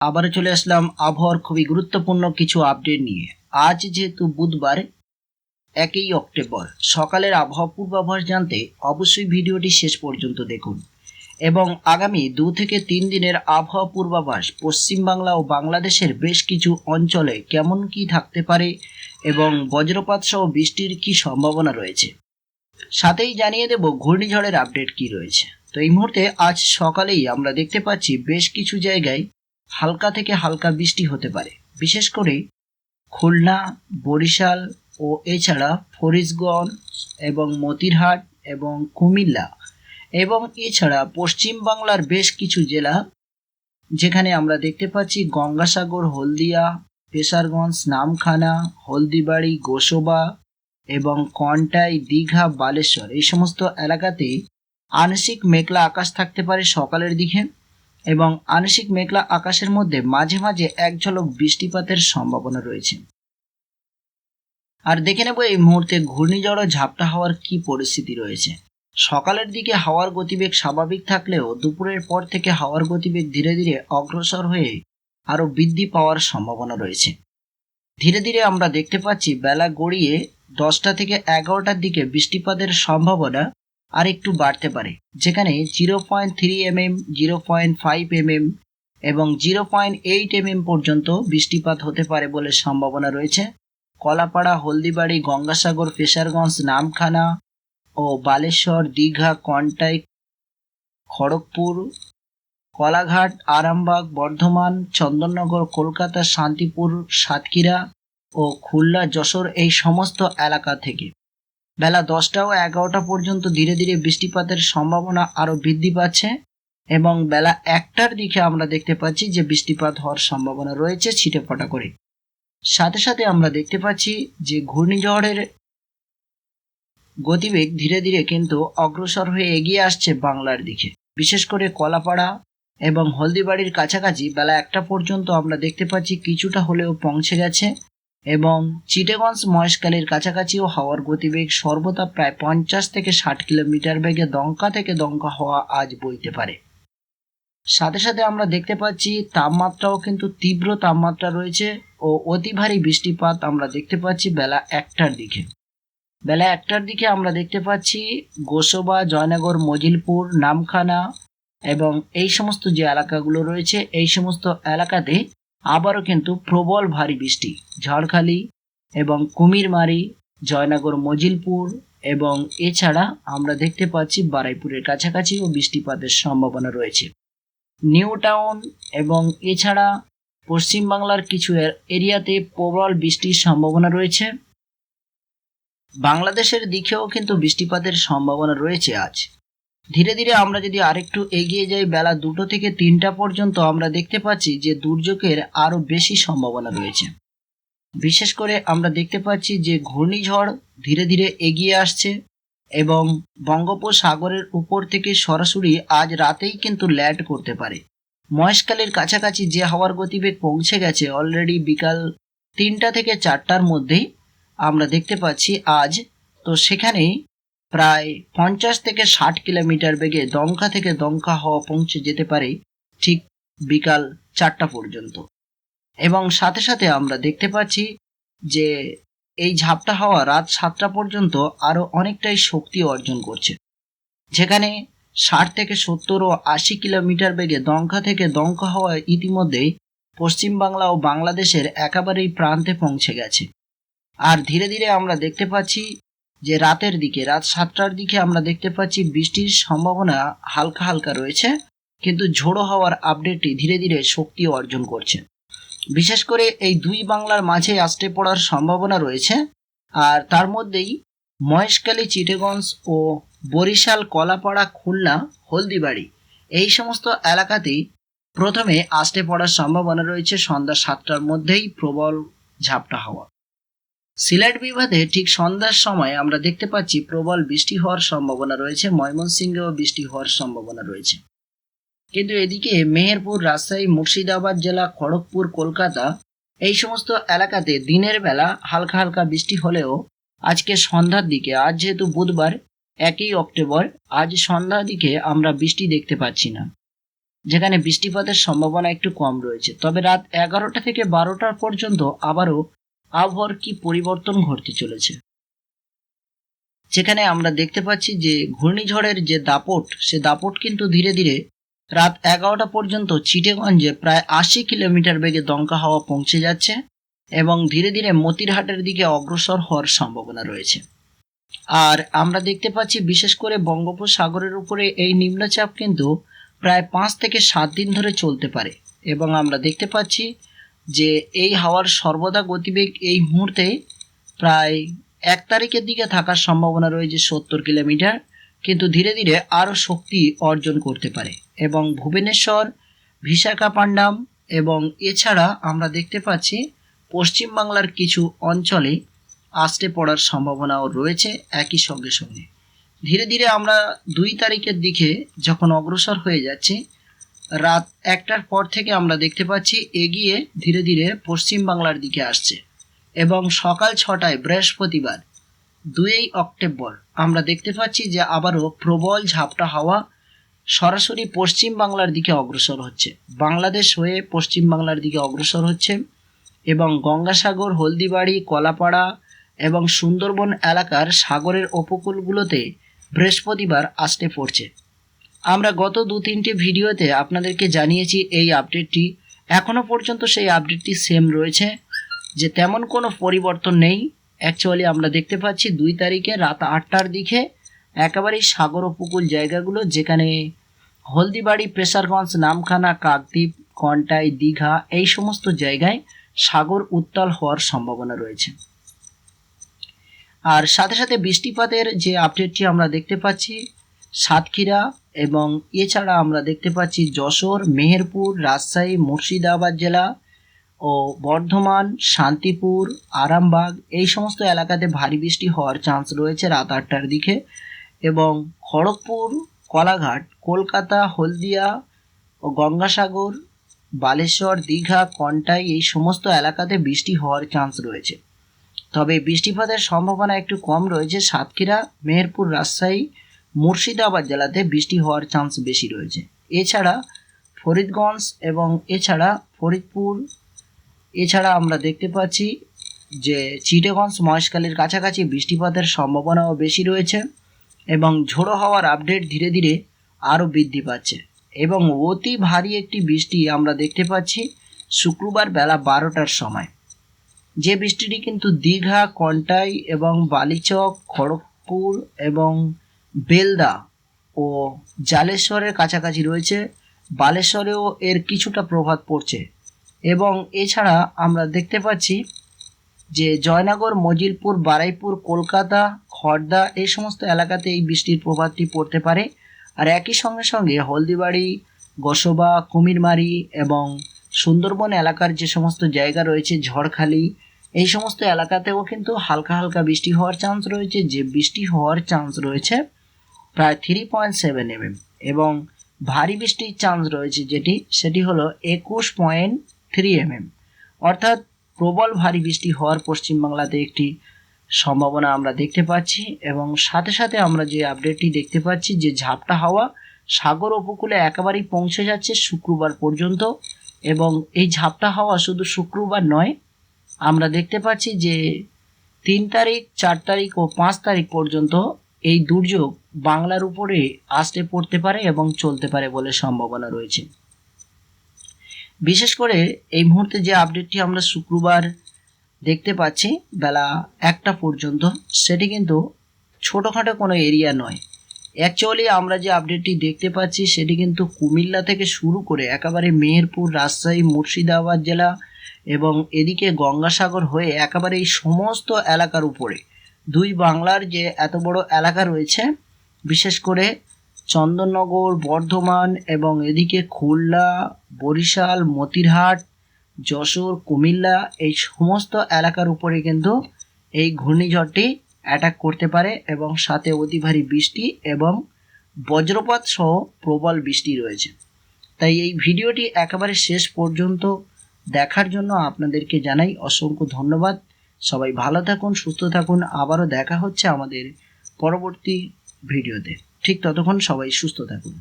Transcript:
আবারও চলে আসলাম আবহাওয়ার খুবই গুরুত্বপূর্ণ কিছু আপডেট নিয়ে। আজ যেহেতু বুধবার, একই অক্টোবর, সকালের আবহাওয়া পূর্বাভাস জানতে অবশ্যই ভিডিওটি শেষ পর্যন্ত দেখুন এবং আগামী দু থেকে তিন দিনের আবহাওয়া পূর্বাভাস পশ্চিমবাংলা ও বাংলাদেশের বেশ কিছু অঞ্চলে কেমন কি থাকতে পারে এবং বজ্রপাত সহ বৃষ্টির কি সম্ভাবনা রয়েছে, সাথেই জানিয়ে দেব ঘূর্ণিঝড়ের আপডেট কি রয়েছে। তো এই মুহূর্তে আজ সকালেই আমরা দেখতে পাচ্ছি বেশ কিছু জায়গায় হালকা থেকে হালকা বৃষ্টি হতে পারে। বিশেষ করে খুলনা, বরিশাল ও এছাড়া ফরিদগঞ্জ এবং মতিরহাট এবং কুমিল্লা এবং এছাড়া পশ্চিম বাংলার বেশ কিছু জেলা যেখানে আমরা দেখতে পাচ্ছি গঙ্গাসাগর, হলদিয়া, পেশারগঞ্জ, নামখানা, হলদিবাড়ি, গোসবা এবং কন্টাই, দীঘা, বালেশ্বর। এই সমস্ত এলাকাতে আংশিক মেঘলা আকাশ থাকতে পারে সকালের দিকে। এবং আংশিক মেঘলা আকাশের মধ্যে মাঝে মাঝে এক ঝলক বৃষ্টিপাতের সম্ভাবনা রয়েছে। আর দেখে নেব এই মুহূর্তে ঘূর্ণিঝড় ঝাপটা হওয়ার কি পরিস্থিতি রয়েছে। সকালের দিকে হাওয়ার গতিবেগ স্বাভাবিক থাকলেও দুপুরের পর থেকে হাওয়ার গতিবেগ ধীরে ধীরে অগ্রসর হয়ে আরও বৃদ্ধি পাওয়ার সম্ভাবনা রয়েছে। ধীরে ধীরে আমরা দেখতে পাচ্ছি বেলা গড়িয়ে দশটা থেকে এগারোটার দিকে বৃষ্টিপাতের সম্ভাবনা আর একটু বাড়তে পারে। যেখানে zero point three M M zero point five M M এবং zero point eight M M পর্যন্ত বৃষ্টিপাত হতে পারে বলে সম্ভাবনা রয়েছে। কলাপাড়া, হলদিবাড়ি, গঙ্গাসাগর, ফেসারগঞ্জ, নামখানা ও বালেশ্বর, দীঘা কন্টাই খড়গপুর, কলাঘাট, আরামবাগ, বর্ধমান, চন্দননগর, কলকাতা, শান্তিপুর, সাতক্ষীরা ও খুলনা, যশোর এই সমস্ত এলাকা থেকে। বেলা দশটা ও এগারোটা পর্যন্ত ধীরে ধীরে বৃষ্টিপাতের সম্ভাবনা আরও বৃদ্ধি পাচ্ছে এবং বেলা একটার দিকে আমরা দেখতে পাচ্ছি যে বৃষ্টিপাত হওয়ার সম্ভাবনা রয়েছে ছিটে ফটা করে। সাথে সাথে আমরা দেখতে পাচ্ছি যে ঘূর্ণিঝড়ের গতিবেগ ধীরে ধীরে কিন্তু অগ্রসর হয়ে এগিয়ে আসছে বাংলার দিকে। বিশেষ করে কলাপাড়া এবং হলদিবাড়ির কাছাকাছি বেলা একটা পর্যন্ত আমরা দেখতে পাচ্ছি কিছুটা হলেও পৌঁছে গেছে। এবং চিটেগঞ্জ মহেশকালীর কাছাকাছিও হাওয়ার গতিবেগ সর্বদা প্রায় পঞ্চাশ থেকে ষাট কিলোমিটার বেগে দঙ্কা থেকে দঙ্কা হওয়া আজ বইতে পারে। সাথে সাথে আমরা দেখতে পাচ্ছি তাপমাত্রাও কিন্তু তীব্র তাপমাত্রা রয়েছে ও অতি ভারী বৃষ্টিপাত আমরা দেখতে পাচ্ছি বেলা একটার দিকে। বেলা একটার দিকে আমরা দেখতে পাচ্ছি গোসবা, জয়নগর, মজিলপুর, নামখানা এবং এই সমস্ত যে এলাকাগুলো রয়েছে, এই সমস্ত এলাকাতে আবারও কিন্তু প্রবল ভারী বৃষ্টি। ঝড়খালি এবং কুমিরমারি, জয়নগর, মজিলপুর এবং এছাড়া আমরা দেখতে পাচ্ছি বারাইপুরের কাছাকাছিও বৃষ্টিপাতের সম্ভাবনা রয়েছে। নিউ টাউন এবং এছাড়া পশ্চিমবাংলার কিছু এরিয়াতে প্রবল বৃষ্টির সম্ভাবনা রয়েছে। বাংলাদেশের দিকেও কিন্তু বৃষ্টিপাতের সম্ভাবনা রয়েছে আজ। ধীরে ধীরে আমরা যদি আরেকটু এগিয়ে যাই বেলা দুটো থেকে তিনটা পর্যন্ত, আমরা দেখতে পাচ্ছি যে দুর্যোগের আরও বেশি সম্ভাবনা রয়েছে। বিশেষ করে আমরা দেখতে পাচ্ছি যে ঘূর্ণিঝড় ধীরে ধীরে এগিয়ে আসছে এবং বঙ্গোপসাগরের উপর থেকে সরাসরি আজ রাতেই কিন্তু ল্যান্ড করতে পারে। মহেশকালের কাছাকাছি যে হাওয়ার গতিবেগ পৌঁছে গেছে অলরেডি বিকাল তিনটা থেকে চারটার মধ্যেই আমরা দেখতে পাচ্ছি আজ। তো সেখানেই প্রায় পঞ্চাশ থেকে ষাট কিলোমিটার বেগে দমকা থেকে দমকা হওয়া পৌঁছে যেতে পারে ঠিক বিকাল চারটা পর্যন্ত। এবং সাথে সাথে আমরা দেখতে পাচ্ছি যে এই ঝাপটা হাওয়া রাত সাতটা পর্যন্ত আরও অনেকটাই শক্তি অর্জন করছে। যেখানে ষাট থেকে সত্তর ও আশি কিলোমিটার বেগে দমকা থেকে দমকা হওয়া ইতিমধ্যেই পশ্চিমবাংলা ও বাংলাদেশের একেবারেই প্রান্তে পৌঁছে গেছে। আর ধীরে ধীরে আমরা দেখতে পাচ্ছি যে রাতের দিকে, রাত সাতটার দিকে আমরা দেখতে পাচ্ছি বৃষ্টির সম্ভাবনা হালকা হালকা রয়েছে, কিন্তু ঝোড়ো হওয়ার আপডেটটি ধীরে ধীরে শক্তি অর্জন করছে। বিশেষ করে এই দুই বাংলার মাঝে আসতে পড়ার সম্ভাবনা রয়েছে, আর তার মধ্যেই মহেশখালী, চিটেগঞ্জ ও বরিশাল, কলাপাড়া, খুলনা, হলদিবাড়ি এই সমস্ত এলাকাতেই প্রথমে আসতে পড়ার সম্ভাবনা রয়েছে। সন্ধ্যা সাতটার মধ্যেই প্রবল ঝাপটা হওয়া। সিলেট বিভাগে ঠিক সন্ধ্যার সময় আমরা দেখতে পাচ্ছি প্রবল বৃষ্টি হওয়ার সম্ভাবনা রয়েছে, ময়মনসিংহেও বৃষ্টি হওয়ার সম্ভাবনা রয়েছে। কিন্তু এদিকে মেহেরপুর, রাজশাহী, মুর্শিদাবাদ জেলা, খড়গপুর, কলকাতা এই সমস্ত এলাকাতে দিনের বেলা হালকা হালকা বৃষ্টি হলেও আজকে সন্ধ্যার দিকে, আজ যেহেতু বুধবার, একই অক্টোবর, আজ সন্ধ্যার দিকে আমরা বৃষ্টি দেখতে পাচ্ছি না। যেখানে বৃষ্টিপাতের সম্ভাবনা একটু কম রয়েছে। তবে রাত এগারোটা থেকে বারোটা পর্যন্ত আবারও আবহাওয়ার কি পরিবর্তন ঘটতে চলেছে? যেখানে আমরা দেখতে পাচ্ছি যে ঘূর্ণিঝড়ের যে দাপট, সে দাপট কিন্তু ধীরে ধীরে রাত এগারোটা পর্যন্ত চিটেগঞ্জে প্রায় আশি কিলোমিটার বেগে দমকা হাওয়া পৌঁছে যাচ্ছে এবং ধীরে ধীরে মতিরহাটের দিকে অগ্রসর হওয়ার সম্ভাবনা রয়েছে। আর আমরা দেখতে পাচ্ছি বিশেষ করে বঙ্গোপসাগরের উপরে এই নিম্নচাপ কিন্তু প্রায় পাঁচ থেকে সাত দিন ধরে চলতে পারে এবং আমরা দেখতে পাচ্ছি যে এই হাওয়ার সর্বদা গতিবেগ এই মুহূর্তে প্রায় এক তারিখের দিকে থাকার সম্ভাবনা রয়েছে সত্তর কিলোমিটার, কিন্তু ধীরে ধীরে আরও শক্তি অর্জন করতে পারে। এবং ভুবনেশ্বর ভিশাখাপান্ডাম এবং এছাড়া আমরা দেখতে পাচ্ছি পশ্চিমবাংলার কিছু অঞ্চলে আসতে পড়ার সম্ভাবনাও রয়েছে একই সঙ্গে সঙ্গে। ধীরে ধীরে আমরা দুই তারিখের দিকে যখন অগ্রসর হয়ে যাচ্ছি রাত একটার পর থেকে আমরা দেখতে পাচ্ছি এগিয়ে ধীরে ধীরে পশ্চিম বাংলার দিকে আসছে এবং সকাল ছটায় বৃহস্পতিবার, দুই অক্টোবর, আমরা দেখতে পাচ্ছি যে আবারও প্রবল ঝাপটা হাওয়া সরাসরি পশ্চিম বাংলার দিকে অগ্রসর হচ্ছে। বাংলাদেশ হয়ে পশ্চিম বাংলার দিকে অগ্রসর হচ্ছে এবং গঙ্গাসাগর, হলদিবাড়ি, কলাপাড়া এবং সুন্দরবন এলাকার সাগরের উপকূলগুলোতে বৃহস্পতিবার আসতে পড়ছে। আমরা গত দু তিনটে ভিডিওতে আপনাদেরকে জানিয়েছি এই আপডেটটি এখনও পর্যন্ত সেই আপডেটটি সেম রয়েছে, যে তেমন কোনো পরিবর্তন নেই। অ্যাকচুয়ালি আমরা দেখতে পাচ্ছি দুই তারিখে রাত আটটার দিকে একেবারেই সাগর উপকূল জায়গাগুলো, যেখানে হলদিবাড়ি, প্রেসারগঞ্জ, নামখানা, কাকদ্বীপ, কন্টাই, দীঘা এই সমস্ত জায়গায় সাগর উত্তাল হওয়ার সম্ভাবনা রয়েছে। আর সাথে সাথে বৃষ্টিপাতের যে আপডেটটি আমরা দেখতে পাচ্ছি, সাতক্ষীরা এবং এছাড়া আমরা দেখতে পাচ্ছি যশোর, মেহেরপুর, রাজশাহী, মুর্শিদাবাদ জেলা ও বর্ধমান, শান্তিপুর, আরামবাগ এই সমস্ত এলাকাতে ভারী বৃষ্টি হওয়ার চান্স রয়েছে রাত আটটার দিকে এবং খড়গপুর, কলাঘাট, কলকাতা, হলদিয়া ও গঙ্গাসাগর, বালেশ্বর, দীঘা, কন্টাই এই সমস্ত এলাকাতে বৃষ্টি হওয়ার চান্স রয়েছে। তবে বৃষ্টিপাতের সম্ভাবনা একটু কম রয়েছে সাতক্ষীরা, মেহেরপুর, রাজশাহী মুর্শিদাবাদ জেলাতে বৃষ্টি হওয়ার চান্স বেশি রয়েছে। এছাড়া ফরিদগঞ্জ এবং এছাড়া ফরিদপুর, এছাড়া আমরা দেখতে পাচ্ছি যে চিটেগঞ্জ মহেশকালের কাছাকাছি বৃষ্টিপাতের সম্ভাবনাও বেশি রয়েছে এবং ঝোড়ো হওয়ার আপডেট ধীরে ধীরে আরও বৃদ্ধি পাচ্ছে। এবং অতি ভারী একটি বৃষ্টি আমরা দেখতে পাচ্ছি শুক্রবার বেলা বারোটার সময়। যে বৃষ্টিটি কিন্তু দীঘা, কন্টাই এবং বালিচক, খড়গপুর এবং বেলদা ও জালেশ্বরের কাছাকাছি রয়েছে। বালেশ্বরেও এর কিছুটা প্রভাব পড়ছে। এবং এছাড়া আমরা দেখতে পাচ্ছি যে জয়নগর, মজিলপুর, বারাইপুর, কলকাতা খড়দা এই সমস্ত এলাকাতে এই বৃষ্টির প্রভাবটি পড়তে পারে। আর একই সঙ্গে সঙ্গে হলদিবাড়ি, গসবা, কুমিরমারি এবং সুন্দরবন এলাকার যে সমস্ত জায়গা রয়েছে, ঝড়খালি, এই সমস্ত এলাকাতেও কিন্তু হালকা হালকা বৃষ্টি হওয়ার চান্স রয়েছে। যে বৃষ্টি হওয়ার চান্স রয়েছে প্রায় থ্রি পয়েন্ট সেভেন এমএম এবং ভারী বৃষ্টির চান্স রয়েছে যেটি, সেটি হলো একুশ পয়েন্ট থ্রি এমএম অর্থাৎ প্রবল ভারী বৃষ্টি হওয়ার পশ্চিমবাংলাতে একটি সম্ভাবনা আমরা দেখতে পাচ্ছি এবং সাথে সাথে আমরা যে আপডেটটি দেখতে পাচ্ছি, যে ঝাপটা হাওয়া সাগর উপকূলে একেবারেই পৌঁছে যাচ্ছে শুক্রবার পর্যন্ত এবং এই ঝাপটা হাওয়া শুধু শুক্রবার নয়, আমরা দেখতে পাচ্ছি যে তিন তারিখ, চার তারিখ ও পাঁচ তারিখ পর্যন্ত এই দুর্যোগ বাংলার উপরে আসতে পড়তে পারে এবং চলতে পারে বলে সম্ভাবনা রয়েছে। বিশেষ করে এই মুহূর্তে যে আপডেটটি আমরা শুক্রবার দেখতে পাচ্ছি, বেলা একটা পর্যন্ত, সেটি কিন্তু ছোটোখাটো কোনো এরিয়া নয়। অ্যাকচুয়ালি আমরা যে আপডেটটি দেখতে পাচ্ছি, সেটি কিন্তু কুমিল্লা থেকে শুরু করে একেবারে মেহেরপুর, রাজশাহী, মুর্শিদাবাদ জেলা এবং এদিকে গঙ্গাসাগর হয়ে একেবারে এই সমস্ত এলাকার উপরে দুই বাংলার যে এত বড় এলাকা রয়েছে, বিশেষ করে চন্দননগর, বর্ধমান এবং এদিকে খুলনা, বরিশাল, মতিরহাট, যশোর, কুমিল্লা, এই সমস্ত এলাকার উপরে কিন্তু এই ঘূর্ণিঝড়টি অ্যাটাক করতে পারে এবং সাথে অতি ভারী বৃষ্টি এবং বজ্রপাত সহ প্রবল বৃষ্টি রয়েছে। তাই এই ভিডিওটি একেবারে শেষ পর্যন্ত দেখার জন্য আপনাদেরকে জানাই অসংখ্য ধন্যবাদ। সবাই ভালো থাকুন, সুস্থ থাকুন। আবারও দেখা হচ্ছে আমাদের পরবর্তী ভিডিওতে। ঠিক ততক্ষণ সবাই সুস্থ থাকুন।